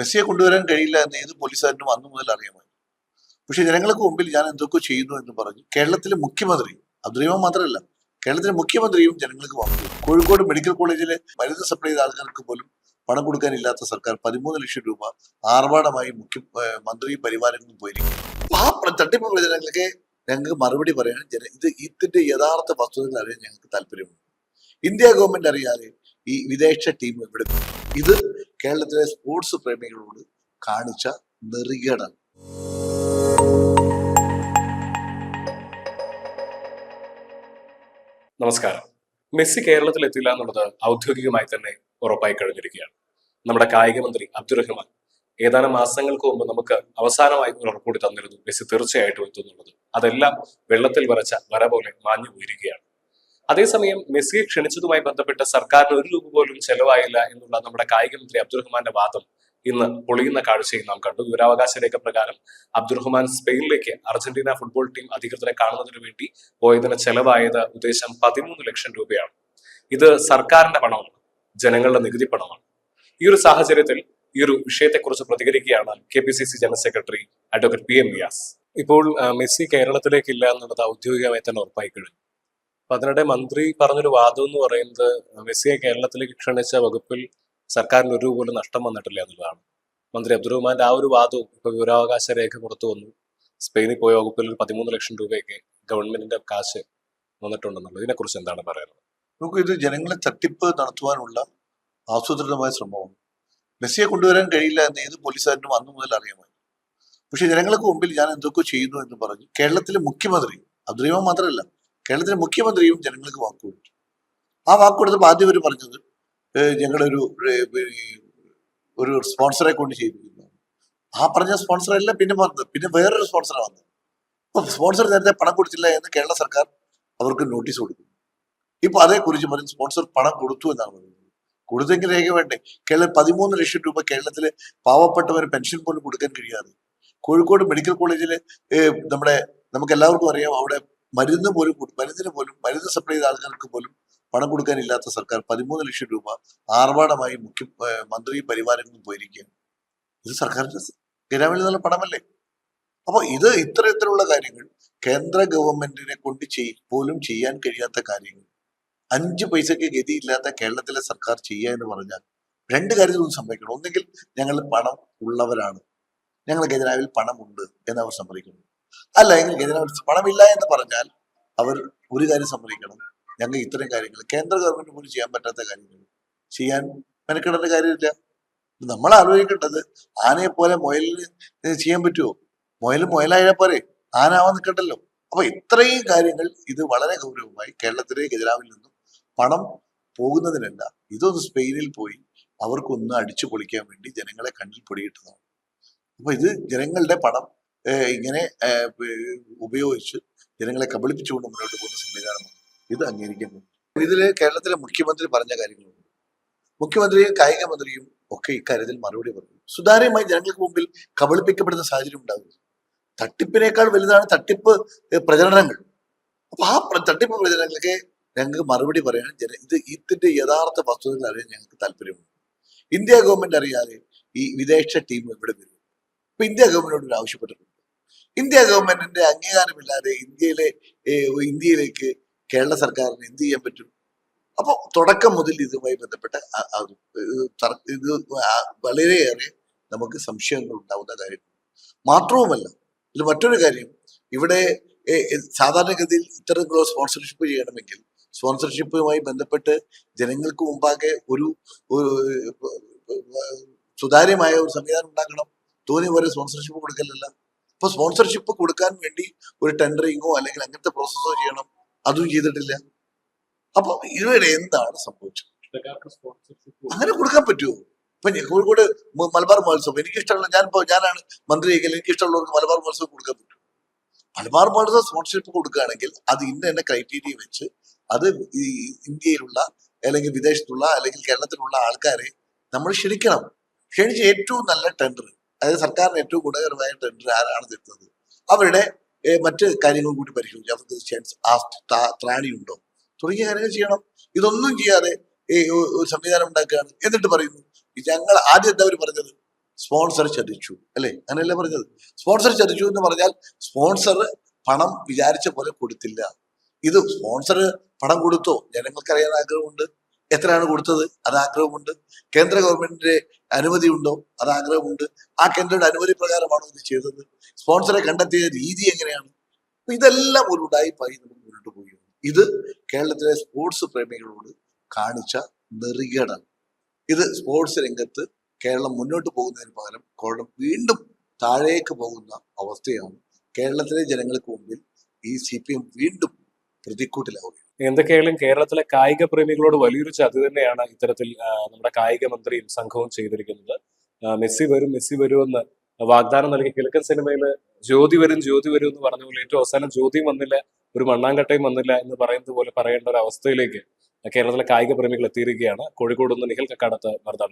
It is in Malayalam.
മെസ്സിയെ കൊണ്ടുവരാൻ കഴിയില്ല എന്ന് ഏത് പോലീസുകാരനും അന്നു മുതൽ അറിയാമായിരുന്നു. പക്ഷെ ജനങ്ങൾക്ക് മുമ്പിൽ ഞാൻ എന്തൊക്കെ ചെയ്യുന്നു എന്ന് പറഞ്ഞ് കേരളത്തിലെ മുഖ്യമന്ത്രി അബ്ദുറഹിമാൻ മാത്രമല്ല കേരളത്തിലെ മുഖ്യമന്ത്രിയും ജനങ്ങൾക്ക് വാങ്ങി കോഴിക്കോട് മെഡിക്കൽ കോളേജിലെ മരുന്ന് സപ്ലൈ ചെയ്ത ആൾക്കാർക്ക് പോലും പണം കൊടുക്കാനില്ലാത്ത സർക്കാർ പതിമൂന്ന് ലക്ഷം രൂപ ആർഭാടമായി മുഖ്യ മന്ത്രിയും പരിവാരങ്ങളും പോയിരിക്കും ആ തട്ടിപ്പ് പ്രചരണങ്ങൾക്ക് ഞങ്ങൾക്ക് മറുപടി പറയാൻ ജന ഇത് ഇതിന്റെ യഥാർത്ഥ വസ്തുതകൾ അറിയാൻ ഞങ്ങൾക്ക് താല്പര്യമുണ്ട്. ഇന്ത്യ ഗവൺമെന്റ് അറിയാതെ ഈ വിദേശ ടീം ഇവിടെ ഇത് കേരളത്തിലെ സ്പോർട്സ് പ്രേമികളോട് കാണിച്ച നെറികേടാണ്. നമസ്കാരം. മെസ്സി കേരളത്തിൽ എത്തില്ല എന്നുള്ളത് ഔദ്യോഗികമായി തന്നെ ഉറപ്പായി കഴിഞ്ഞിരിക്കുകയാണ്. നമ്മുടെ കായിക മന്ത്രി അബ്ദുറഹ്മാൻ ഏതാനും മാസങ്ങൾക്ക് മുമ്പ് നമുക്ക് അവസാനമായി ഒരു ഉറപ്പുകൂടി തന്നിരുന്നു മെസ്സി തീർച്ചയായിട്ടും എത്തുന്നുള്ളത് അതെല്ലാം വെള്ളത്തിൽ വരച്ച വര പോലെ മാഞ്ഞു പോയിരിക്കുകയാണ് അതേസമയം മെസ്സിയെ ക്ഷണിച്ചതുമായി ബന്ധപ്പെട്ട് സർക്കാരിന് ഒരു രൂപ പോലും ചെലവായില്ല എന്നുള്ള നമ്മുടെ കായിക മന്ത്രി അബ്ദുറഹ്മാന്റെ വാദം ഇന്ന് പൊളിയുന്ന കാഴ്ചയും നാം കണ്ടു. വിവരാവകാശ രേഖ പ്രകാരം അബ്ദുറഹ്മാൻ സ്പെയിനിലേക്ക് അർജന്റീന ഫുട്ബോൾ ടീം അധികൃതരെ കാണുന്നതിന് വേണ്ടി പോയതിന് ചെലവായത് ഉദ്ദേശം പതിമൂന്ന് ലക്ഷം രൂപയാണ്. ഇത് സർക്കാരിന്റെ പണമാണ് ജനങ്ങളുടെ നികുതി പണമാണ്. ഈ ഒരു സാഹചര്യത്തിൽ ഈ ഒരു വിഷയത്തെക്കുറിച്ച് പ്രതികരിക്കുകയാണ് K P C C general secretary advocate P M Vyas ഇപ്പോൾ മെസ്സി കേരളത്തിലേക്കില്ല എന്നുള്ളത് ഔദ്യോഗികമായി തന്നെ ഉറപ്പായി കഴിഞ്ഞു അപ്പൊ അതിനിടെ മന്ത്രി പറഞ്ഞൊരു വാദം എന്ന് പറയുന്നത് മെസ്സിയെ കേരളത്തിലേക്ക് ക്ഷണിച്ച വകുപ്പിൽ സർക്കാരിന് ഒരു പോലും നഷ്ടം വന്നിട്ടില്ല എന്നുള്ളതാണ്. മന്ത്രി അബ്ദുറഹ്മാന്റെ ആ ഒരു വാദവും ഇപ്പൊ വിവരാവകാശ രേഖ പുറത്തു വന്നു. സ്പെയിനിൽ പോയ വകുപ്പിൽ ഒരു പതിമൂന്ന് ലക്ഷം രൂപയൊക്കെ ഗവൺമെന്റിന്റെ കാശ് വന്നിട്ടുണ്ടെന്നുള്ളത്. ഇതിനെക്കുറിച്ച് എന്താണ് പറയുന്നത് നമുക്ക് ഇത് ജനങ്ങളെ തട്ടിപ്പ് നടത്തുവാനുള്ള ആസൂത്രിതമായ ശ്രമമാണ്. മെസ്സിയെ കൊണ്ടുവരാൻ കഴിയില്ല എന്ന് ഏത് പോലീസുകാരനും അന്നു മുതൽ അറിയാമായിരുന്നു. പക്ഷെ ജനങ്ങൾക്ക് മുമ്പിൽ ഞാൻ എന്തൊക്കെ ചെയ്യുന്നു എന്ന് പറഞ്ഞ് കേരളത്തിലെ മുഖ്യമന്ത്രി അബ്ദുറഹ്മാൻ മാത്രമല്ല കേരളത്തിലെ മുഖ്യമന്ത്രിയും ജനങ്ങൾക്ക് വാക്ക് കൊടുത്തു ആ വാക്ക് കൊടുത്തപ്പോൾ ആദ്യം അവർ പറഞ്ഞത് ഞങ്ങളൊരു ഒരു സ്പോൺസറെ കൊണ്ട് ചെയ്യിപ്പിക്കുന്നു. ആ പറഞ്ഞ സ്പോൺസർ അല്ല പിന്നെ വന്നത് പിന്നെ വേറൊരു സ്പോൺസറാണ് വന്നത്. അപ്പൊ സ്പോൺസർ നേരത്തെ പണം കൊടുത്തില്ല എന്ന് കേരള സർക്കാർ അവർക്ക് നോട്ടീസ് കൊടുക്കും ഇപ്പൊ അതേക്കുറിച്ച് പറയും സ്പോൺസർ പണം കൊടുത്തു എന്നാണ് പറയുന്നത്. കൊടുത്തെങ്കിൽ രേഖ വേണ്ടേ? കേരള പതിമൂന്ന് ലക്ഷം രൂപ കേരളത്തിലെ പാവപ്പെട്ടവർ പെൻഷൻ പോലും കൊടുക്കാൻ കഴിയാതെ കോഴിക്കോട് മെഡിക്കൽ കോളേജിൽ നമ്മുടെ നമുക്ക് എല്ലാവർക്കും അറിയാം അവിടെ മരുന്ന് പോലും മരുന്നിന് പോലും മരുന്ന് സപ്ലൈ ചെയ്ത ആളുകൾക്ക് പോലും പണം കൊടുക്കാനില്ലാത്ത സർക്കാർ പതിമൂന്ന് ലക്ഷം രൂപ ആർഭാടമായി മുഖ്യ മന്ത്രി പരിവാരങ്ങളും പോയിരിക്കുകയാണ്. ഇത് സർക്കാരിന്റെ ഗ്രാമിൽ നിന്നുള്ള പണമല്ലേ? അപ്പോൾ ഇത് ഇത്തരത്തിലുള്ള കാര്യങ്ങൾ കേന്ദ്ര ഗവൺമെന്റിനെ കൊണ്ട് ചെയ് പോലും ചെയ്യാൻ കഴിയാത്ത കാര്യങ്ങൾ. അഞ്ച് പൈസയ്ക്ക് ഗതിയില്ലാത്ത കേരളത്തിലെ സർക്കാർ ചെയ്യുക എന്ന് പറഞ്ഞാൽ രണ്ട് കാര്യത്തിലൊന്നും സംഭവിക്കണം. ഒന്നെങ്കിൽ ഞങ്ങൾ പണം ഉള്ളവരാണ്. ഞങ്ങൾക്ക് ഖജനാവിൽ പണമുണ്ട് എന്നവർ സമ്മതിക്കുന്നു അല്ല എങ്കിൽ ഖജനാവിൽ പണമില്ല എന്ന് പറഞ്ഞാൽ അവർ ഒരു കാര്യം സമ്മതിക്കണം. ഞങ്ങൾ ഇത്തരം കാര്യങ്ങൾ കേന്ദ്ര ഗവൺമെന്റ് പോലും ചെയ്യാൻ പറ്റാത്ത കാര്യങ്ങൾ. ചെയ്യാൻ മെനക്കെടേണ്ട കാര്യമില്ല. നമ്മൾ ആലോചിക്കേണ്ടത് ആനയെ പോലെ മുയലിന് ചെയ്യാൻ പറ്റുമോ മുയൽ മുയലായാൽ പോരെ ആന ആവാൻ നിൽക്കണ്ടല്ലോ. അപ്പൊ ഇത്രയും കാര്യങ്ങൾ ഇത് വളരെ ഗൗരവമായി കേരളത്തിലെ ഖജനാവിൽ നിന്നും പണം പോകുന്നതിനല്ല ഇതൊന്ന് സ്പെയിനിൽ പോയി അവർക്കൊന്ന് അടിച്ചു പൊളിക്കാൻ വേണ്ടി ജനങ്ങളെ കണ്ണിൽ പൊടിയിട്ടതാണ്. അപ്പൊ ഇത് ജനങ്ങളുടെ പണം ഇങ്ങനെ ഉപയോഗിച്ച് ജനങ്ങളെ കബളിപ്പിച്ചുകൊണ്ട് മുന്നോട്ട് പോകുന്ന സംവിധാനമാണ് ഇത് അംഗീകരിക്കുന്നു ഇതിൽ കേരളത്തിലെ മുഖ്യമന്ത്രി പറഞ്ഞ കാര്യങ്ങളുണ്ട് മുഖ്യമന്ത്രിയും കായിക മന്ത്രിയും ഒക്കെ ഇക്കാര്യത്തിൽ മറുപടി പറഞ്ഞു. സുതാര്യമായി ജനങ്ങൾക്ക് മുമ്പിൽ കബളിപ്പിക്കപ്പെടുന്ന സാഹചര്യം ഉണ്ടാകുന്നു തട്ടിപ്പിനേക്കാൾ വലുതാണ് തട്ടിപ്പ് പ്രചരണങ്ങൾ. അപ്പൊ ആ തട്ടിപ്പ് പ്രചരണങ്ങളൊക്കെ ഞങ്ങൾക്ക് മറുപടി പറയാൻ ജന ഇത് ഇതിന്റെ യഥാർത്ഥ വസ്തുതകൾ അറിയാൻ ഞങ്ങൾക്ക് താല്പര്യമുണ്ട്. ഇന്ത്യ ഗവൺമെന്റ് അറിയാതെ ഈ വിദേശ ടീം ഇവിടെ വരും? അപ്പൊ ഇന്ത്യ ഗവൺമെന്റിനോട് ആവശ്യപ്പെട്ടിട്ടുണ്ട്. ഇന്ത്യ ഗവൺമെന്റിന്റെ അംഗീകാരമില്ലാതെ ഇന്ത്യയിലെ ഇന്ത്യയിലേക്ക് കേരള സർക്കാരിന് എന്ത് ചെയ്യാൻ പറ്റും? അപ്പോൾ തുടക്കം മുതൽ ഇതുമായി ബന്ധപ്പെട്ട ഇത് വളരെയേറെ നമുക്ക് സംശയങ്ങൾ ഉണ്ടാവുന്ന കാര്യം. മാത്രവുമല്ല ഇതിൽ മറ്റൊരു കാര്യം. ഇവിടെ സാധാരണഗതിയിൽ ഇത്തരത്തിലുള്ള സ്പോൺസർഷിപ്പ് ചെയ്യണമെങ്കിൽ സ്പോൺസർഷിപ്പുമായി ബന്ധപ്പെട്ട് ജനങ്ങൾക്ക് മുമ്പാകെ ഒരു, സുതാര്യമായ ഒരു സംവിധാനം ഉണ്ടാക്കണം. തോന്നിയ പോലെ സ്പോൺസർഷിപ്പ് കൊടുക്കലല്ല. ഇപ്പൊ സ്പോൺസർഷിപ്പ് കൊടുക്കാൻ വേണ്ടി ഒരു ടെൻഡറിങ്ങോ അല്ലെങ്കിൽ അങ്ങനത്തെ പ്രോസസ്സോ ചെയ്യണം. അതും ചെയ്തിട്ടില്ല. അപ്പൊ ഇതുവരെ എന്താണ് സംഭവിച്ചത്? അങ്ങനെ കൊടുക്കാൻ പറ്റുമോ ഇപ്പൊ കോഴിക്കോട് മലബാർ മഹോത്സവം. എനിക്ക് ഇഷ്ടമുള്ള ഞാൻ ഇപ്പൊ ഞാനാണ് മന്ത്രി എങ്കിൽ എനിക്ക് ഇഷ്ടമുള്ളവർക്ക് മലബാർ മഹോത്സവം കൊടുക്കാൻ പറ്റും. മലബാർ മഹോത്സവം സ്പോൺസർഷിപ്പ് കൊടുക്കുകയാണെങ്കിൽ അത് ഇന്ന തന്നെ ക്രൈറ്റീരിയ വെച്ച് അത് ഈ ഇന്ത്യയിലുള്ള അല്ലെങ്കിൽ വിദേശത്തുള്ള അല്ലെങ്കിൽ കേരളത്തിലുള്ള ആൾക്കാരെ നമ്മൾ ക്ഷണിക്കണം. ക്ഷണിച്ച ഏറ്റവും നല്ല ടെൻഡർ അതായത് സർക്കാരിന് ഏറ്റവും ഗുണകരമായ ടെൻഡർ ആരാണ് തരുന്നത്? അവരുടെ മറ്റ് കാര്യങ്ങളും കൂടി പരിശോധിച്ചു. അവർക്ക് ചാൻസ് ആ ത്രാ- ത്രാണിയുണ്ടോ? തുടങ്ങിയ കാര്യങ്ങൾ ചെയ്യണം. ഇതൊന്നും ചെയ്യാതെ ഈ ഒരു സംവിധാനം ഉണ്ടാക്കുകയാണ്. എന്നിട്ട് പറയുന്നു ഞങ്ങൾ ആദ്യം എന്താ അവർ പറഞ്ഞത്. സ്പോൺസർ ചതിച്ചു. അല്ലേ? അങ്ങനെയല്ലേ പറഞ്ഞത്? സ്പോൺസർ ചതിച്ചു എന്ന് പറഞ്ഞാൽ സ്പോൺസർ പണം വിചാരിച്ച പോലെ കൊടുത്തില്ല. ഇത് സ്പോൺസർ പണം കൊടുത്തോ? ജനങ്ങൾക്കറിയാൻ ആഗ്രഹമുണ്ട്. എത്രയാണ് കൊടുത്തത്? അത് ആഗ്രഹമുണ്ട്. കേന്ദ്ര ഗവൺമെന്റിന്റെ അനുമതി ഉണ്ടോ അത് ആഗ്രഹമുണ്ട്. ആ കേന്ദ്രയുടെ അനുമതി പ്രകാരമാണോ ഇത് ചെയ്തത്? സ്പോൺസറെ കണ്ടെത്തിയ രീതി എങ്ങനെയാണ്? ഇതെല്ലാം ഒരു ഉടായ്പായി നമുക്ക് മുന്നോട്ട് പോയി. ഇത് കേരളത്തിലെ സ്പോർട്സ് പ്രേമികളോട് കാണിച്ച നെറികേടാണ്. ഇത് സ്പോർട്സ് രംഗത്ത് കേരളം മുന്നോട്ട് പോകുന്നതിന് പകരം കേരളം വീണ്ടും താഴേക്ക് പോകുന്ന അവസ്ഥയാണ് കേരളത്തിലെ ജനങ്ങൾക്ക് മുമ്പിൽ ഈ സി പി എം വീണ്ടും പ്രതിക്കൂട്ടിലാവുകയാണ്. എന്തൊക്കെയായാലും കേരളത്തിലെ കായിക പ്രേമികളോട് വലിയൊരു ചതി തന്നെയാണ് ഇത്തരത്തിൽ നമ്മുടെ കായിക മന്ത്രിയും സംഘവും ചെയ്തിരിക്കുന്നത്. മെസ്സി വരും മെസ്സി വരുമെന്ന് വാഗ്ദാനം നൽകി കിഴക്കൻ സിനിമയിൽ ജ്യോതി വരും ജ്യോതി വരും എന്ന് പറഞ്ഞ പോലെ ഏറ്റവും അവസാനം ജ്യോതിയും വന്നില്ല ഒരു മണ്ണാങ്കട്ടയും വന്നില്ല എന്ന് പറയുന്നത് പോലെ പറയേണ്ട ഒരു അവസ്ഥയിലേക്ക് കേരളത്തിലെ കായിക പ്രേമികൾ എത്തിയിരിക്കുകയാണ്. കോഴിക്കോട് നിന്ന് നിഖിൽ കക്കാടത്ത് വാർത്താ